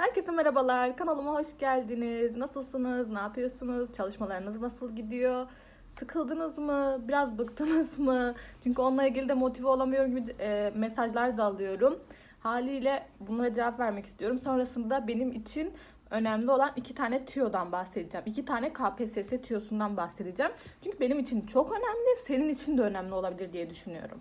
Herkese merhabalar. Kanalıma hoş geldiniz. Nasılsınız? Ne yapıyorsunuz? Çalışmalarınız nasıl gidiyor? Sıkıldınız mı? Biraz bıktınız mı? Çünkü onunla ilgili de motive olamıyorum gibi e, mesajlar da alıyorum. Haliyle bunlara cevap vermek istiyorum. Sonrasında benim için önemli olan iki tane tüyodan bahsedeceğim. İki tane KPSS tüyosundan bahsedeceğim. Çünkü benim için çok önemli, senin için de önemli olabilir diye düşünüyorum.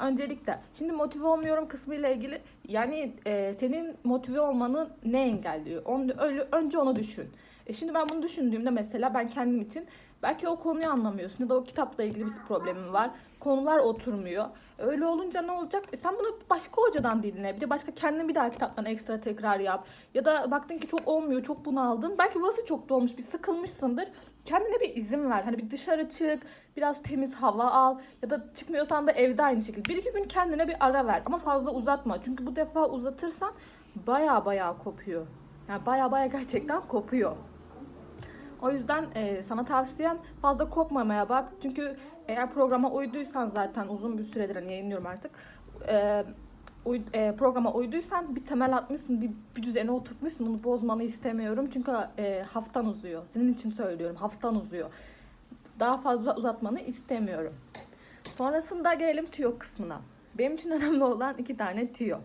Öncelikle şimdi motive olmuyorum kısmı ile ilgili yani e, senin motive olmanı ne engelliyor? Onu, öyle, önce onu düşün. E şimdi ben bunu düşündüğümde mesela ben kendim için belki o konuyu anlamıyorsun ya da o kitapla ilgili bir problemin var. Konular oturmuyor. Öyle olunca ne olacak? E sen bunu başka hocadan dinle. Bir de başka kendin bir daha kitaptan ekstra tekrar yap. Ya da baktın ki çok olmuyor, çok bunaldın. Belki burası çok dolmuş, bir sıkılmışsındır. Kendine bir izin ver. Hani bir dışarı çık, biraz temiz hava al. Ya da çıkmıyorsan da evde aynı şekilde. Bir iki gün kendine bir ara ver. Ama fazla uzatma. Çünkü bu defa uzatırsan baya baya kopuyor. Yani baya baya gerçekten kopuyor. O yüzden e, sana tavsiyem fazla kopmamaya bak. Çünkü eğer programa uyduysan zaten uzun bir süredir hani yayınlıyorum artık. E, uy, e, programa uyduysan bir temel atmışsın, bir, bir düzene oturtmuşsun. Onu bozmanı istemiyorum. Çünkü e, haftan uzuyor. Senin için söylüyorum. Haftan uzuyor. Daha fazla uzatmanı istemiyorum. Sonrasında gelelim tüyo kısmına. Benim için önemli olan iki tane tüyo.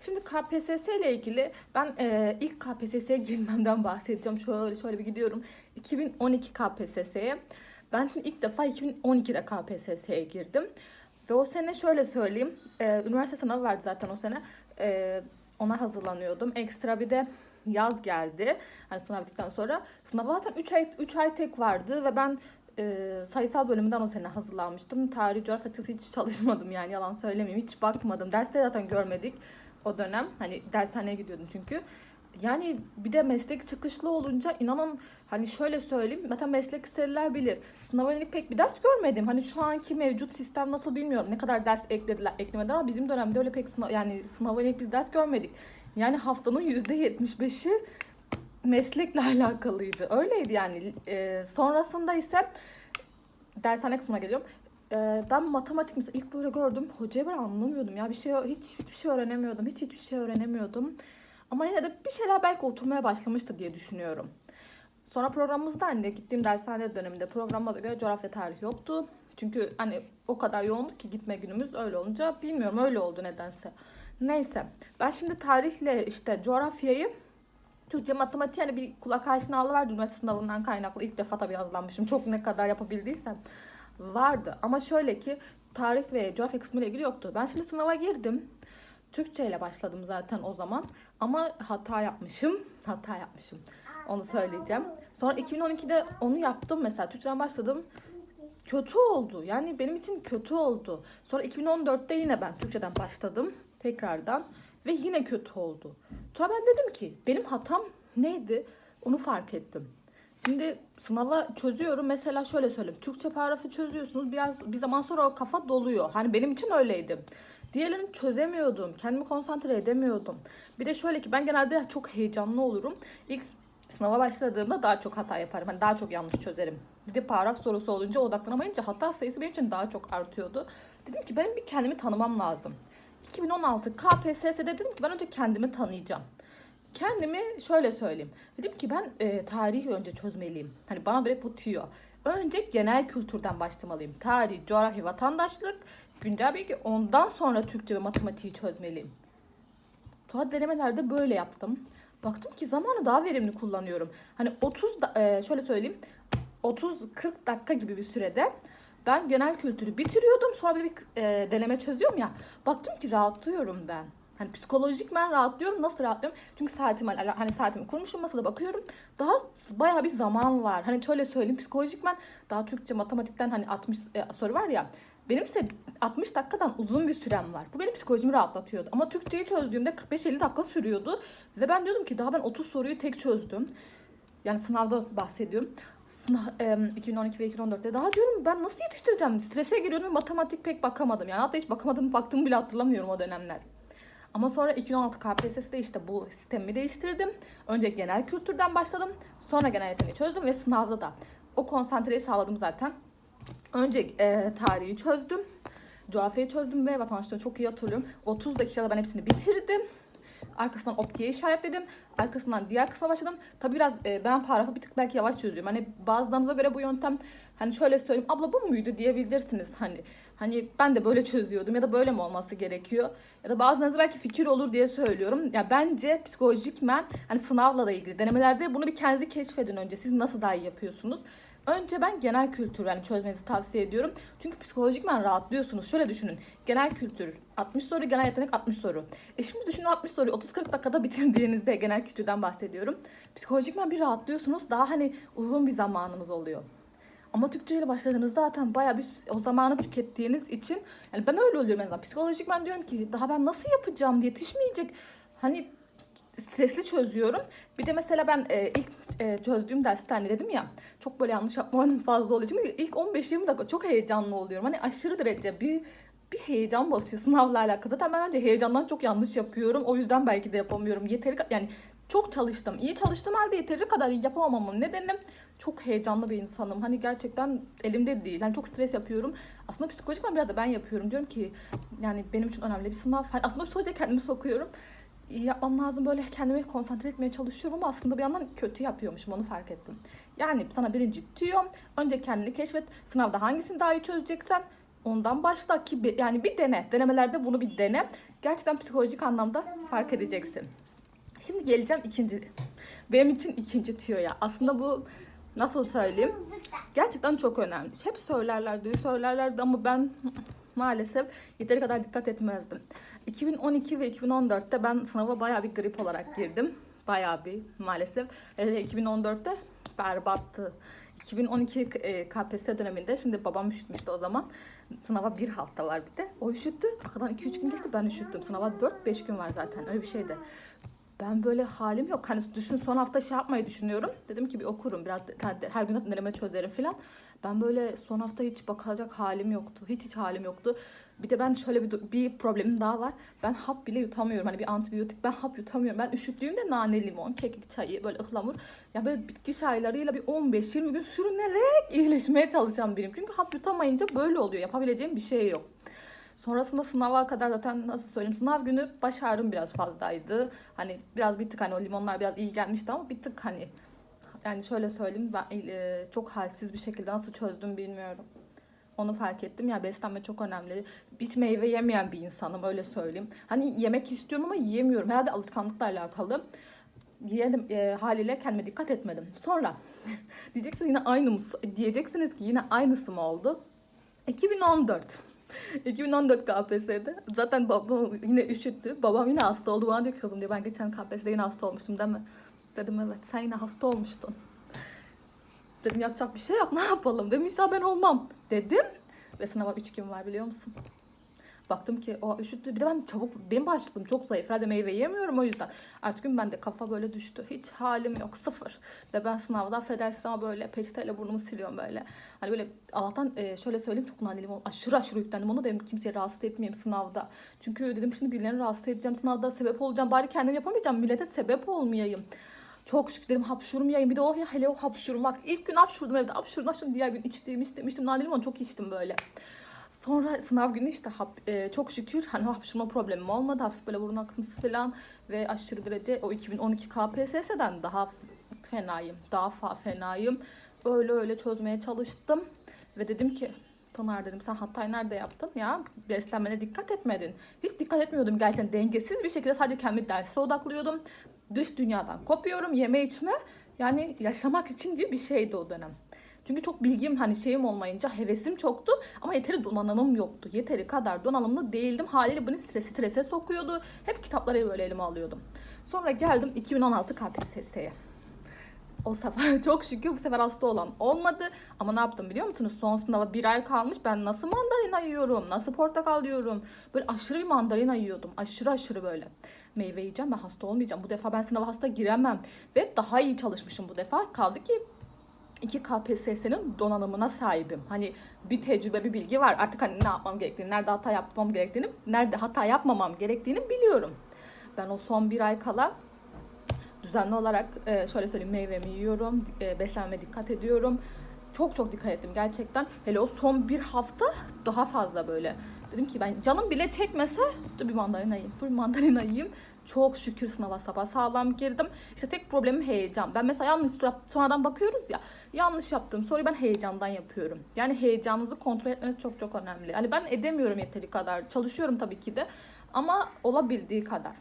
Şimdi KPSS ile ilgili ben e, ilk KPSS'ye girmemden bahsedeceğim. Şöyle şöyle bir gidiyorum. 2012 KPSS'ye. Ben şimdi ilk defa 2012'de KPSS'ye girdim. Ve o sene şöyle söyleyeyim. E, üniversite sınavı vardı zaten o sene. E, ona hazırlanıyordum. Ekstra bir de yaz geldi. Hani sınav bittikten sonra. Sınava zaten 3 ay, 3 ay tek vardı ve ben e, sayısal bölümünden o sene hazırlanmıştım. Tarih, coğrafya açısı hiç çalışmadım yani yalan söylemeyeyim. Hiç bakmadım. Derste zaten görmedik o dönem. Hani dershaneye gidiyordum çünkü. Yani bir de meslek çıkışlı olunca inanın hani şöyle söyleyeyim zaten meslek istediler bilir. Sınava yönelik pek bir ders görmedim. Hani şu anki mevcut sistem nasıl bilmiyorum. Ne kadar ders eklediler eklemediler ama bizim dönemde öyle pek sınav yani sınava yönelik biz ders görmedik. Yani haftanın %75'i meslekle alakalıydı. Öyleydi yani. Ee, sonrasında ise dershane kısmına geliyorum. Ee, ben matematik mesela ilk böyle gördüm. Hocayı ben anlamıyordum ya. Bir şey hiç hiçbir şey öğrenemiyordum. Hiç hiçbir şey öğrenemiyordum. Ama yine de bir şeyler belki oturmaya başlamıştı diye düşünüyorum. Sonra programımızda hani gittiğim dershane döneminde programımıza göre coğrafya tarihi yoktu. Çünkü hani o kadar yoğundu ki gitme günümüz öyle olunca bilmiyorum öyle oldu nedense. Neyse ben şimdi tarihle işte coğrafyayı Türkçe matematik yani bir kulak aşinalığı vardı üniversite sınavından kaynaklı. İlk defa tabii hazırlanmışım. Çok ne kadar yapabildiysem vardı. Ama şöyle ki tarih ve coğrafya kısmı ile ilgili yoktu. Ben şimdi sınava girdim. Türkçe ile başladım zaten o zaman. Ama hata yapmışım. Hata yapmışım. Onu söyleyeceğim. Sonra 2012'de onu yaptım mesela. Türkçeden başladım. Kötü oldu. Yani benim için kötü oldu. Sonra 2014'te yine ben Türkçeden başladım. Tekrardan. Ve yine kötü oldu. Sonra ben dedim ki benim hatam neydi? Onu fark ettim. Şimdi sınava çözüyorum. Mesela şöyle söyleyeyim. Türkçe paragrafı çözüyorsunuz. Biraz bir zaman sonra o kafa doluyor. Hani benim için öyleydi. Diğerlerini çözemiyordum. Kendimi konsantre edemiyordum. Bir de şöyle ki ben genelde çok heyecanlı olurum. İlk sınava başladığımda daha çok hata yaparım. Hani daha çok yanlış çözerim. Bir de paragraf sorusu olunca odaklanamayınca hata sayısı benim için daha çok artıyordu. Dedim ki benim bir kendimi tanımam lazım. 2016 KPSS'de dedim ki ben önce kendimi tanıyacağım. Kendimi şöyle söyleyeyim. Dedim ki ben e, tarihi önce çözmeliyim. Hani bana direkt bu tüyo. Önce genel kültürden başlamalıyım. Tarih, coğrafya, vatandaşlık, güncel bilgi. Ondan sonra Türkçe ve matematiği çözmeliyim. Sonra denemelerde böyle yaptım. Baktım ki zamanı daha verimli kullanıyorum. Hani 30 da, e, şöyle söyleyeyim. 30-40 dakika gibi bir sürede ben genel kültürü bitiriyordum. Sonra bir, bir e, deneme çözüyorum ya. Baktım ki rahatlıyorum ben. Hani psikolojik ben rahatlıyorum. Nasıl rahatlıyorum? Çünkü saatimi hani, saatimi kurmuşum masada bakıyorum. Daha bayağı bir zaman var. Hani şöyle söyleyeyim psikolojik ben daha Türkçe matematikten hani 60 e, soru var ya. Benim ise 60 dakikadan uzun bir sürem var. Bu benim psikolojimi rahatlatıyordu. Ama Türkçeyi çözdüğümde 45-50 dakika sürüyordu. Ve ben diyordum ki daha ben 30 soruyu tek çözdüm. Yani sınavda bahsediyorum. Sınav, e, 2012 ve 2014'te daha diyorum ben nasıl yetiştireceğim? Strese giriyorum ve matematik pek bakamadım. Yani hatta hiç bakamadım baktığımı bile hatırlamıyorum o dönemler. Ama sonra 2016 KPSS'de işte bu sistemi değiştirdim. Önce genel kültürden başladım. Sonra genel yeteneği çözdüm ve sınavda da o konsantreyi sağladım zaten. Önce e, tarihi çözdüm. Coğrafyayı çözdüm ve vatandaşlığı çok iyi hatırlıyorum. 30 dakikada ben hepsini bitirdim. Arkasından optiğe işaretledim. Arkasından diğer kısma başladım. Tabii biraz e, ben paragrafı bir tık belki yavaş çözüyorum. Hani bazılarınıza göre bu yöntem hani şöyle söyleyeyim. Abla bu muydu diyebilirsiniz hani. Hani ben de böyle çözüyordum ya da böyle mi olması gerekiyor? Ya da bazılarınıza belki fikir olur diye söylüyorum. Ya bence psikolojikmen hani sınavla da ilgili denemelerde bunu bir kendinizi keşfedin önce. Siz nasıl daha iyi yapıyorsunuz? Önce ben genel kültür yani çözmenizi tavsiye ediyorum. Çünkü psikolojikmen rahatlıyorsunuz. Şöyle düşünün. Genel kültür 60 soru, genel yetenek 60 soru. E şimdi düşünün 60 soruyu 30-40 dakikada bitirdiğinizde genel kültürden bahsediyorum. Psikolojikmen bir rahatlıyorsunuz. Daha hani uzun bir zamanınız oluyor. Ama Türkçe ile başladığınızda zaten bayağı bir o zamanı tükettiğiniz için yani ben öyle oluyorum en. Psikolojik ben diyorum ki daha ben nasıl yapacağım yetişmeyecek. Hani stresli çözüyorum. Bir de mesela ben e, ilk e, çözdüğüm derste hani dedim ya çok böyle yanlış yapmanın fazla oluyor. Çünkü ilk 15-20 dakika çok heyecanlı oluyorum. Hani aşırı derece bir bir heyecan basıyor sınavla alakalı. Zaten ben bence heyecandan çok yanlış yapıyorum. O yüzden belki de yapamıyorum. Yeteri yani çok çalıştım. İyi çalıştım halde yeteri kadar iyi yapamamamın nedeni çok heyecanlı bir insanım. Hani gerçekten elimde değil. Yani çok stres yapıyorum. Aslında psikolojik ben biraz da ben yapıyorum. Diyorum ki yani benim için önemli bir sınav. Hani aslında psikolojiye kendimi sokuyorum. Yapmam lazım böyle kendimi konsantre etmeye çalışıyorum ama aslında bir yandan kötü yapıyormuşum onu fark ettim. Yani sana birinci tüyo önce kendini keşfet sınavda hangisini daha iyi çözeceksen ondan başla ki yani bir dene denemelerde bunu bir dene gerçekten psikolojik anlamda fark edeceksin. Şimdi geleceğim ikinci benim için ikinci tüyo ya aslında bu nasıl söyleyeyim gerçekten çok önemli. Hep söylerlerdi söylerlerdi ama ben maalesef yeteri kadar dikkat etmezdim. 2012 ve 2014'te ben sınava bayağı bir grip olarak girdim. Bayağı bir maalesef. Hele 2014'te berbattı. 2012 e, KPSS döneminde şimdi babam üşütmüştü o zaman. Sınava bir hafta var bir de. O üşüttü. Arkadan 2-3 gün geçti ben üşüttüm. Sınava 4-5 gün var zaten öyle bir şeydi. Ben böyle halim yok. Hani düşün son hafta şey yapmayı düşünüyorum. Dedim ki bir okurum biraz her gün deneme çözerim falan. Ben böyle son hafta hiç bakacak halim yoktu. Hiç hiç halim yoktu. Bir de ben şöyle bir, bir problemim daha var. Ben hap bile yutamıyorum. Hani bir antibiyotik ben hap yutamıyorum. Ben üşüttüğümde nane limon, kekik çayı böyle ıhlamur. Ya böyle bitki çaylarıyla bir 15-20 gün sürünerek iyileşmeye çalışan biriyim. Çünkü hap yutamayınca böyle oluyor. Yapabileceğim bir şey yok. Sonrasında sınava kadar zaten nasıl söyleyeyim sınav günü baş ağrım biraz fazlaydı. Hani biraz bir tık hani o limonlar biraz iyi gelmişti ama bir tık hani yani şöyle söyleyeyim ben e, çok halsiz bir şekilde nasıl çözdüm bilmiyorum. Onu fark ettim ya beslenme çok önemli. Hiç meyve yemeyen bir insanım öyle söyleyeyim. Hani yemek istiyorum ama yiyemiyorum. Herhalde alışkanlıkla alakalı. Yiyelim e, haliyle kendime dikkat etmedim. Sonra diyeceksiniz yine aynı mı? Diyeceksiniz ki yine aynısı mı oldu? 2014. 2014 KPSS'de zaten babam yine üşüttü. Babam yine hasta oldu. Bana diyor ki kızım diyor ben geçen KPSS'de yine hasta olmuştum değil mi? Dedim evet sen yine hasta olmuştun. Dedim yapacak bir şey yok ne yapalım. Dedim inşallah ben olmam dedim. Ve sınava 3 gün var biliyor musun? Baktım ki o üşüttü. Bir de ben çabuk, benim bağışıklığım çok zayıf. Herhalde meyve yemiyorum o yüzden. Ertesi gün bende kafa böyle düştü. Hiç halim yok sıfır. Ve ben sınavda affedersin ama böyle peçeteyle burnumu siliyorum böyle. Hani böyle Allah'tan e, şöyle söyleyeyim çok nanelim. Aşırı aşırı yüklendim ona dedim kimseye rahatsız etmeyeyim sınavda. Çünkü dedim şimdi birilerini rahatsız edeceğim sınavda sebep olacağım. Bari kendim yapamayacağım millete sebep olmayayım. Çok şükür dedim hapşurmayayım. Bir de o ya hele o hapşurmak. İlk gün hapşurdum evde hapşurdum hapşurdum. Diğer gün içtiğim içtim içtim. Nane limon çok içtim böyle. Sonra sınav günü işte hap, e, çok şükür hani o hapşurma problemim olmadı. Hafif böyle burun akıntısı falan ve aşırı derece o 2012 KPSS'den daha fenayım. Daha fa fenayım. Öyle öyle çözmeye çalıştım. Ve dedim ki Pınar dedim sen hatayı nerede yaptın ya? Beslenmene dikkat etmedin. Hiç dikkat etmiyordum gerçekten dengesiz bir şekilde sadece kendi derse odaklıyordum. Dış dünyadan kopuyorum yeme içme. Yani yaşamak için gibi bir şeydi o dönem. Çünkü çok bilgim hani şeyim olmayınca hevesim çoktu ama yeteri donanımım yoktu. Yeteri kadar donanımlı değildim. Haliyle beni stresi strese sokuyordu. Hep kitapları böyle elime alıyordum. Sonra geldim 2016 KPSS'ye. O sefer çok şükür bu sefer hasta olan olmadı. Ama ne yaptım biliyor musunuz? Son sınava bir ay kalmış. Ben nasıl mandalina yiyorum? Nasıl portakal yiyorum? Böyle aşırı mandalina yiyordum. Aşırı aşırı böyle. Meyve yiyeceğim ben hasta olmayacağım. Bu defa ben sınava hasta giremem. Ve daha iyi çalışmışım bu defa. Kaldı ki iki KPSS'nin donanımına sahibim. Hani bir tecrübe, bir bilgi var. Artık hani ne yapmam gerektiğini, nerede hata yapmam gerektiğini, nerede hata yapmamam gerektiğini biliyorum. Ben o son bir ay kala düzenli olarak e, şöyle söyleyeyim meyvemi yiyorum, e, beslenmeme dikkat ediyorum. Çok çok dikkat ettim gerçekten. Hele o son bir hafta daha fazla böyle. Dedim ki ben canım bile çekmese dur bir mandalina yiyeyim, dur mandalina yiyeyim. Çok şükür sınava sabah sağlam girdim. İşte tek problemim heyecan. Ben mesela yanlış yap sonradan bakıyoruz ya. Yanlış yaptığım soruyu ben heyecandan yapıyorum. Yani heyecanınızı kontrol etmeniz çok çok önemli. Hani ben edemiyorum yeteri kadar. Çalışıyorum tabii ki de. Ama olabildiği kadar.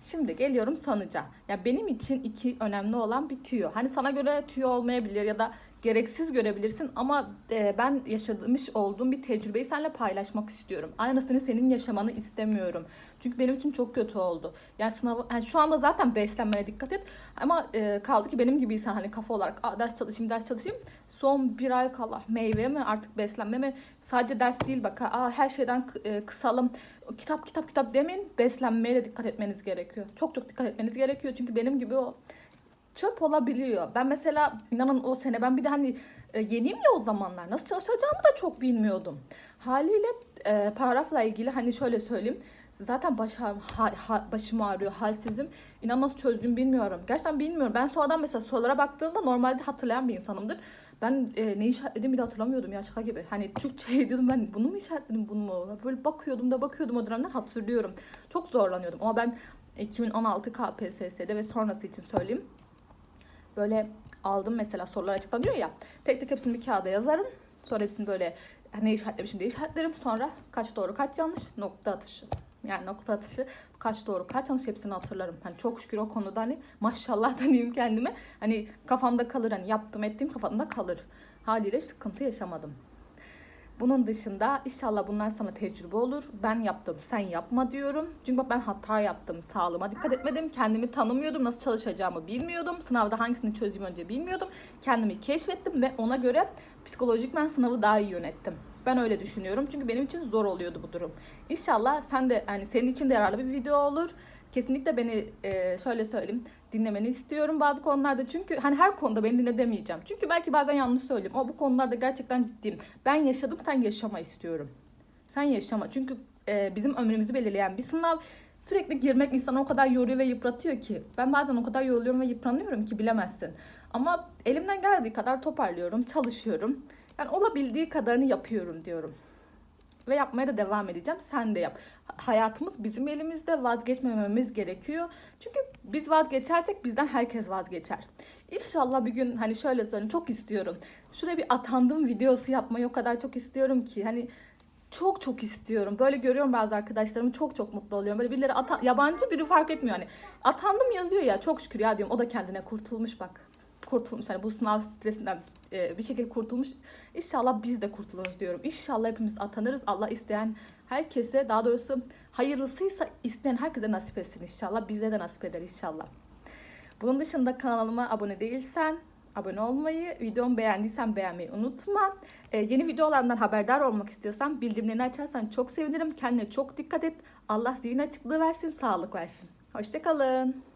Şimdi geliyorum sanıca. Ya benim için iki önemli olan bir tüyo. Hani sana göre tüyo olmayabilir ya da gereksiz görebilirsin ama e, ben yaşamış olduğum bir tecrübeyi seninle paylaşmak istiyorum. Aynısını senin yaşamanı istemiyorum. Çünkü benim için çok kötü oldu. Yani sınav yani şu anda zaten beslenmene dikkat et. Ama e, kaldı ki benim gibiysen hani kafa olarak ders çalışayım ders çalışayım. Son bir ay kala meyve mi artık beslenme mi sadece ders değil bak Aa, her şeyden e, kısalım kitap kitap kitap demeyin beslenmeye de dikkat etmeniz gerekiyor. Çok çok dikkat etmeniz gerekiyor çünkü benim gibi o çöp olabiliyor. Ben mesela inanın o sene ben bir de hani e, yeniyim ya o zamanlar nasıl çalışacağımı da çok bilmiyordum. Haliyle e, paragrafla ilgili hani şöyle söyleyeyim. Zaten baş, ha- ha- başım ağrıyor, halsizim. İnan nasıl çözdüğümü bilmiyorum. Gerçekten bilmiyorum. Ben sonradan mesela sorulara baktığımda normalde hatırlayan bir insanımdır. Ben e, ne işaretlediğimi de hatırlamıyordum ya şaka gibi. Hani Türkçe diyordum ben bunu mu işaretledim bunu mu? Böyle bakıyordum da bakıyordum o dönemler hatırlıyorum. Çok zorlanıyordum ama ben 2016 KPSS'de ve sonrası için söyleyeyim. Böyle aldım mesela sorular açıklanıyor ya. Tek tek hepsini bir kağıda yazarım. Sonra hepsini böyle ne işaretlemişim diye işaretlerim. Sonra kaç doğru kaç yanlış nokta atışı. Yani nokta atışı kaç doğru kaç yanlış hepsini hatırlarım. Hani çok şükür o konuda hani maşallah da kendime. Hani kafamda kalır hani yaptım ettiğim kafamda kalır. Haliyle sıkıntı yaşamadım. Bunun dışında inşallah bunlar sana tecrübe olur. Ben yaptım, sen yapma diyorum. Çünkü bak ben hata yaptım. Sağlığıma dikkat etmedim. Kendimi tanımıyordum. Nasıl çalışacağımı bilmiyordum. Sınavda hangisini çözeyim önce bilmiyordum. Kendimi keşfettim ve ona göre psikolojik ben sınavı daha iyi yönettim. Ben öyle düşünüyorum. Çünkü benim için zor oluyordu bu durum. İnşallah sen de yani senin için de yararlı bir video olur. Kesinlikle beni e, şöyle söyleyeyim dinlemeni istiyorum bazı konularda çünkü hani her konuda beni dinle demeyeceğim. Çünkü belki bazen yanlış söyleyeyim ama bu konularda gerçekten ciddiyim. Ben yaşadım sen yaşama istiyorum. Sen yaşama çünkü e, bizim ömrümüzü belirleyen bir sınav sürekli girmek insanı o kadar yoruyor ve yıpratıyor ki. Ben bazen o kadar yoruluyorum ve yıpranıyorum ki bilemezsin. Ama elimden geldiği kadar toparlıyorum, çalışıyorum. Yani olabildiği kadarını yapıyorum diyorum ve yapmaya da devam edeceğim. Sen de yap. Hayatımız bizim elimizde vazgeçmememiz gerekiyor. Çünkü biz vazgeçersek bizden herkes vazgeçer. İnşallah bir gün hani şöyle söyleyeyim çok istiyorum. Şuraya bir atandım videosu yapmayı o kadar çok istiyorum ki hani çok çok istiyorum. Böyle görüyorum bazı arkadaşlarımı çok çok mutlu oluyorum. Böyle birileri ata- yabancı biri fark etmiyor hani. Atandım yazıyor ya çok şükür ya diyorum o da kendine kurtulmuş bak. Kurtulmuş hani bu sınav stresinden e, bir şekilde kurtulmuş. İnşallah biz de kurtuluruz diyorum. İnşallah hepimiz atanırız. Allah isteyen herkese daha doğrusu hayırlısıysa isteyen herkese nasip etsin inşallah. Bize de nasip eder inşallah. Bunun dışında kanalıma abone değilsen abone olmayı, videomu beğendiysen beğenmeyi unutma. Ee, yeni videolardan haberdar olmak istiyorsan bildirimlerini açarsan çok sevinirim. Kendine çok dikkat et. Allah zihin açıklığı versin, sağlık versin. Hoşçakalın.